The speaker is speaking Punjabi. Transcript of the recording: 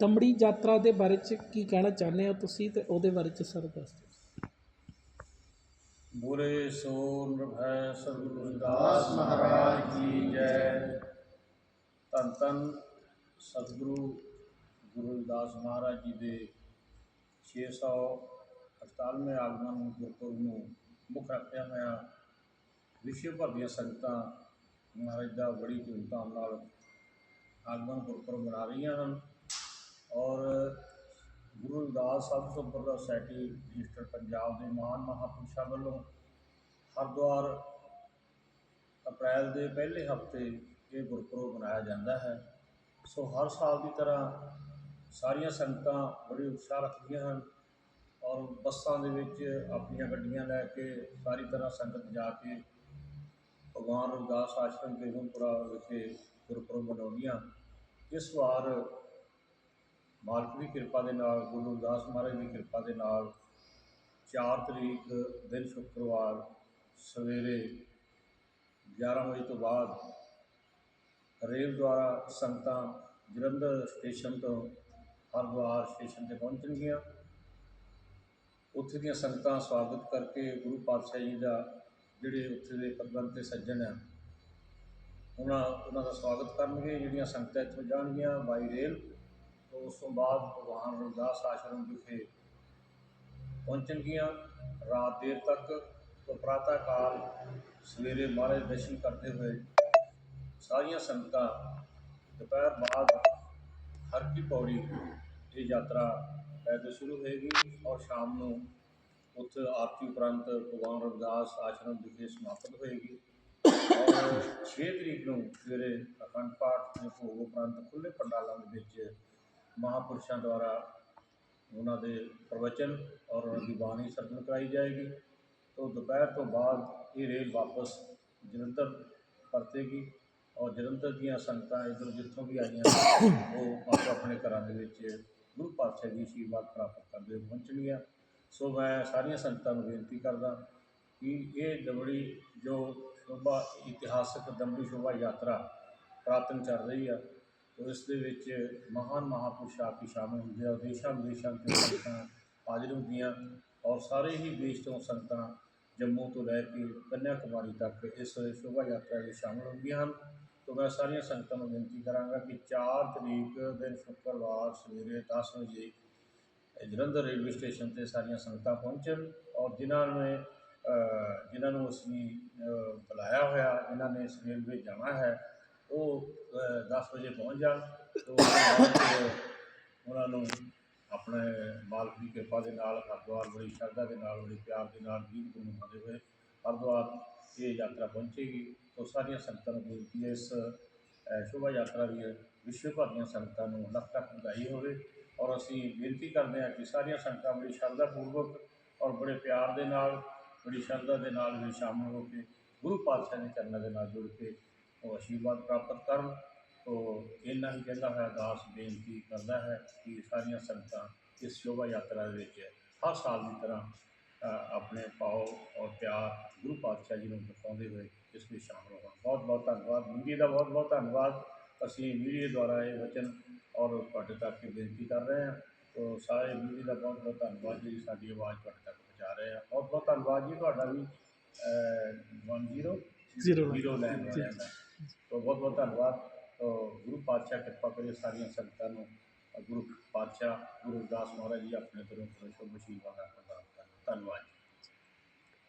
ਦਮੜੀ ਯਾਤਰਾ ਦੇ ਬਾਰੇ ਚ ਕੀ ਕਹਿਣਾ ਚਾਹੁੰਦੇ ਹੋ ਤੁਸੀਂ ਤੇ ਉਹਦੇ ਬਾਰੇ ਚ ਸਰ ਦੱਸ ਦਿਓ। ਬੁਰੇ ਸੋ ਨਿਰਭੈ ਸਤਿਗੁਰੂ ਦਾਸ ਮਹਾਰਾਜ ਕੀ ਜੈ। ਧੰਨ ਧੰਨ ਸਤਿਗੁਰੂ ਗੁਰੂ ਰਵਿਦਾਸ ਮਹਾਰਾਜ ਜੀ ਦੇ 648ਵੇਂ ਆਗਮਨ ਗੁਰਪੁਰਬ ਨੂੰ ਮੁੱਖ ਰੱਖਿਆ ਹੋਇਆ ਵਿਸ਼ਵ ਭਰ ਦੀਆਂ ਸੰਗਤਾਂ ਮਹਾਰਾਜ ਦਾ ਬੜੀ ਧੂਮਧਾਮ ਨਾਲ ਆਗਮਨ ਗੁਰਪੁਰਬ ਮਨਾ ਰਹੀਆਂ ਹਨ। ਔਰ ਗੁਰੂ ਰਵਿਦਾਸ ਸਾਹਿਬ ਸੰਪਰਦਾ ਸੋਸਾਇਟੀ ਰਜਿਸਟਰ ਪੰਜਾਬ ਦੇ ਮਹਾਨ ਮਹਾਂਪੁਰਸ਼ਾਂ ਵੱਲੋਂ ਹਰਿਦੁਆਰ ਅਪ੍ਰੈਲ ਦੇ ਪਹਿਲੇ ਹਫ਼ਤੇ ਇਹ ਗੁਰਪੁਰਬ ਮਨਾਇਆ ਜਾਂਦਾ ਹੈ। ਸੋ ਹਰ ਸਾਲ ਦੀ ਤਰ੍ਹਾਂ ਸਾਰੀਆਂ ਸੰਗਤਾਂ ਬੜੀ ਉਤਸ਼ਾਹ ਰੱਖਦੀਆਂ ਹਨ ਔਰ ਬੱਸਾਂ ਦੇ ਵਿੱਚ ਆਪਣੀਆਂ ਗੱਡੀਆਂ ਲੈ ਕੇ ਸਾਰੀ ਤਰ੍ਹਾਂ ਸੰਗਤ ਜਾ ਕੇ ਭਗਵਾਨ ਰਵਿਦਾਸ ਆਸ਼ਰਮ ਬੇਗਮਪੁਰਾ ਵਿਖੇ ਗੁਰਪੁਰਬ ਮਨਾਉਂਦੀਆਂ ਇਸ ਵਾਰ ਮਾਲਕ ਦੀ ਕਿਰਪਾ ਦੇ ਨਾਲ, ਗੁਰੂ ਰਵਿਦਾਸ ਮਹਾਰਾਜ ਦੀ ਕਿਰਪਾ ਦੇ ਨਾਲ 4 ਤਰੀਕ ਦਿਨ ਸ਼ੁੱਕਰਵਾਰ ਸਵੇਰੇ 11 ਵਜੇ ਤੋਂ ਬਾਅਦ ਰੇਲ ਦੁਆਰਾ ਸੰਗਤਾਂ ਜਲੰਧਰ ਸਟੇਸ਼ਨ ਤੋਂ ਹਰਿਦੁਆਰ ਸਟੇਸ਼ਨ ਤੇ ਪਹੁੰਚਣਗੀਆਂ। ਉੱਥੇ ਦੀਆਂ ਸੰਗਤਾਂ ਸਵਾਗਤ ਕਰਕੇ ਗੁਰੂ ਪਾਤਸ਼ਾਹ ਜੀ ਦਾ ਜਿਹੜੇ ਉੱਥੇ ਦੇ ਪ੍ਰਬੰਧ ਤੇ ਸੱਜਣ ਆ, ਉਹਨਾਂ ਉਹਨਾਂ ਦਾ ਸਵਾਗਤ ਕਰਨਗੇ, ਜਿਹੜੀਆਂ ਸੰਗਤਾਂ ਇੱਥੋਂ ਜਾਣਗੀਆਂ ਬਾਈ ਰੇਲ। ਤੋਂ ਉਸ ਤੋਂ ਬਾਅਦ ਭਗਵਾਨ ਰਵਿਦਾਸ ਆਸ਼ਰਮ ਵਿਖੇ ਪਹੁੰਚਣਗੀਆਂ ਰਾਤ ਦੇਰ ਤੱਕ ਤੋਂ ਪ੍ਰਾਤः ਕਾਲ ਸਵੇਰੇ ਮਹਾਰਾਜ ਦਰਸ਼ਨ ਕਰਦੇ ਹੋਏ ਸਾਰੀਆਂ ਸੰਗਤਾਂ ਦੁਪਹਿਰ ਬਾਅਦ ਹਰ ਕੀ ਪੌੜੀ ਇਹ ਯਾਤਰਾ ਪੈਦਲ ਸ਼ੁਰੂ ਹੋਏਗੀ ਔਰ ਸ਼ਾਮ ਨੂੰ ਉੱਥੇ ਆਰਤੀ ਉਪਰੰਤ ਭਗਵਾਨ ਰਵਿਦਾਸ ਆਸ਼ਰਮ ਵਿਖੇ ਸਮਾਪਤ ਹੋਏਗੀ। ਔਰ 6 ਤਰੀਕ ਨੂੰ ਸਵੇਰੇ ਅਖੰਡ ਪਾਠ ਦੇ ਭੋਗ ਉਪਰੰਤ ਖੁੱਲ੍ਹੇ ਪੰਡਾਲਾਂ ਦੇ ਵਿੱਚ ਮਹਾਂਪੁਰਸ਼ਾਂ ਦੁਆਰਾ ਉਹਨਾਂ ਦੇ ਪ੍ਰਵਚਨ ਔਰ ਉਹਨਾਂ ਦੀ ਬਾਣੀ ਸਰਵਣ ਕਰਾਈ ਜਾਏਗੀ। ਤੋਂ ਦੁਪਹਿਰ ਤੋਂ ਬਾਅਦ ਇਹ ਰੇਲ ਵਾਪਸ ਜਲੰਧਰ ਪਰਤੇਗੀ ਔਰ ਜਲੰਧਰ ਦੀਆਂ ਸੰਗਤਾਂ ਇੱਧਰ ਜਿੱਥੋਂ ਵੀ ਆਈਆਂ ਉਹ ਆਪੋ ਆਪਣੇ ਘਰਾਂ ਦੇ ਵਿੱਚ ਗੁਰੂ ਪਾਤਸ਼ਾਹ ਦੀ ਆਸ਼ੀਰਵਾਦ ਪ੍ਰਾਪਤ ਕਰਦੇ ਪਹੁੰਚਣਗੀਆਂ। ਸੋ ਮੈਂ ਸਾਰੀਆਂ ਸੰਗਤਾਂ ਨੂੰ ਬੇਨਤੀ ਕਰਦਾ ਕਿ ਇਹ ਦਮੜੀ ਜੋ ਸ਼ੋਭਾ ਇਤਿਹਾਸਕ ਦਮੜੀ ਸ਼ੋਭਾ ਯਾਤਰਾ ਪ੍ਰਾਤਨ ਚੱਲ ਰਹੀ ਆ ਇਸ ਦੇ ਵਿੱਚ ਮਹਾਨ ਮਹਾਂਪੁਰਸ਼ ਆ ਕੇ ਸ਼ਾਮਿਲ ਹੁੰਦੇ ਆ, ਦੇਸ਼ਾਂ ਵਿਦੇਸ਼ਾਂ ਤੋਂ ਸੰਗਤਾਂ ਹਾਜ਼ਰ ਹੁੰਦੀਆਂ ਔਰ ਸਾਰੇ ਹੀ ਦੇਸ਼ ਤੋਂ ਸੰਗਤਾਂ ਜੰਮੂ ਤੋਂ ਲੈ ਕੇ ਕੰਨਿਆ ਕੁਮਾਰੀ ਤੱਕ ਇਸ ਸ਼ੋਭਾ ਯਾਤਰਾ ਵਿੱਚ ਸ਼ਾਮਿਲ ਹੁੰਦੀਆਂ ਹਨ। ਤੋ ਮੈਂ ਸਾਰੀਆਂ ਸੰਗਤਾਂ ਨੂੰ ਬੇਨਤੀ ਕਰਾਂਗਾ ਕਿ 4 ਤਰੀਕ ਦਿਨ ਸ਼ੁੱਕਰਵਾਰ ਸਵੇਰੇ 10 ਵਜੇ ਜਲੰਧਰ ਰੇਲਵੇ ਸਟੇਸ਼ਨ ਤੇ ਸਾਰੀਆਂ ਸੰਗਤਾਂ ਪਹੁੰਚਣ ਔਰ ਜਿਨ੍ਹਾਂ ਨੇ ਜਿਨ੍ਹਾਂ ਨੂੰ ਅਸੀਂ ਬੁਲਾਇਆ ਹੋਇਆ ਇਹਨਾਂ ਨੇ ਇਸ ਰੇਲਵੇ ਜਾਣਾ ਹੈ ਉਹ 10 ਵਜੇ ਪਹੁੰਚ ਜਾਣ ਤੋਂ ਉਸ ਤੋਂ ਬਾਅਦ ਉਹਨਾਂ ਨੂੰ ਆਪਣੇ ਮਾਲਕ ਦੀ ਕਿਰਪਾ ਦੇ ਨਾਲ, ਹਰਿਦੁਆਰ ਬੜੀ ਸ਼ਰਧਾ ਦੇ ਨਾਲ, ਬੜੀ ਪਿਆਰ ਦੇ ਨਾਲ ਗੀਤ ਗੁਣਗਾਉਂਦੇ ਹੋਏ ਹਰਿਦੁਆਰ ਇਹ ਯਾਤਰਾ ਪਹੁੰਚੇਗੀ। ਤੋਂ ਸਾਰੀਆਂ ਸੰਗਤਾਂ ਨੂੰ ਬੇਨਤੀ ਹੈ ਇਸ ਸ਼ੋਭਾ ਯਾਤਰਾ ਦੀ, ਵਿਸ਼ਵ ਭਰ ਦੀਆਂ ਸੰਗਤਾਂ ਨੂੰ ਲੱਖ ਲੱਖ ਵਧਾਈ ਹੋਵੇ। ਔਰ ਅਸੀਂ ਬੇਨਤੀ ਕਰਦੇ ਹਾਂ ਕਿ ਸਾਰੀਆਂ ਸੰਗਤਾਂ ਬੜੀ ਸ਼ਰਧਾ ਪੂਰਵਕ ਔਰ ਬੜੇ ਪਿਆਰ ਦੇ ਨਾਲ, ਬੜੀ ਸ਼ਰਧਾ ਦੇ ਨਾਲ ਵੀ ਸ਼ਾਮਲ ਹੋ ਕੇ ਗੁਰੂ ਪਾਤਸ਼ਾਹ ਦੇ ਚਰਨਾਂ ਦੇ ਨਾਲ ਜੁੜ ਕੇ ਉਹ ਆਸ਼ੀਰਵਾਦ ਪ੍ਰਾਪਤ ਕਰਨ। ਤੋ ਇਹਨਾਂ ਹੀ ਕਹਿੰਦਾ ਹੋਇਆ ਦਾਸ ਬੇਨਤੀ ਕਰਦਾ ਹੈ ਕਿ ਸਾਰੀਆਂ ਸੰਗਤਾਂ ਇਸ ਸ਼ੋਭਾ ਯਾਤਰਾ ਦੇ ਵਿੱਚ ਹਰ ਸਾਲ ਦੀ ਤਰ੍ਹਾਂ ਆਪਣੇ ਭਾਵ ਔਰ ਪਿਆਰ ਗੁਰੂ ਪਾਤਸ਼ਾਹ ਜੀ ਨੂੰ ਦਿਖਾਉਂਦੇ ਹੋਏ ਇਸ ਵਿੱਚ ਸ਼ਾਮਲ ਹੋਣ। ਬਹੁਤ ਬਹੁਤ ਧੰਨਵਾਦ। ਮੀਡੀਆ ਦਾ ਬਹੁਤ ਬਹੁਤ ਧੰਨਵਾਦ। ਅਸੀਂ ਮੀਡੀਆ ਦੁਆਰਾ ਇਹ ਵਚਨ ਔਰ ਤੁਹਾਡੇ ਤੱਕ ਬੇਨਤੀ ਕਰ ਰਹੇ ਹਾਂ। ਤੋ ਸਾਰੇ ਮੀਡੀਆ ਦਾ ਬਹੁਤ ਬਹੁਤ ਧੰਨਵਾਦ ਜੀ ਸਾਡੀ ਆਵਾਜ਼ ਤੁਹਾਡੇ ਤੱਕ ਪਹੁੰਚਾ ਰਹੇ ਆ ਬਹੁਤ ਬਹੁਤ ਧੰਨਵਾਦ ਜੀ ਤੁਹਾਡਾ ਵੀ 10 Zero ਜ਼ੀਰੋ ਲੈਣ। ਵਾਲਿਆਂ ਦਾ ਤੋ ਬਹੁਤ ਬਹੁਤ ਧੰਨਵਾਦ ਗੁਰੂ ਪਾਤਸ਼ਾਹ ਕਿਰਪਾ ਕਰੇ ਸਾਰੀਆਂ ਸੰਗਤਾਂ ਨੂੰ ਗੁਰੂ ਪਾਤਸ਼ਾਹ ਗੁਰੂ ਰਵਿਦਾਸ ਮਹਾਰਾਜ ਜੀ ਆਪਣੇ ਤਰ੍ਹਾਂ ਸ਼ੁਭ ਆਸ਼ੀਰਵਾਦ ਪ੍ਰਦਾਨ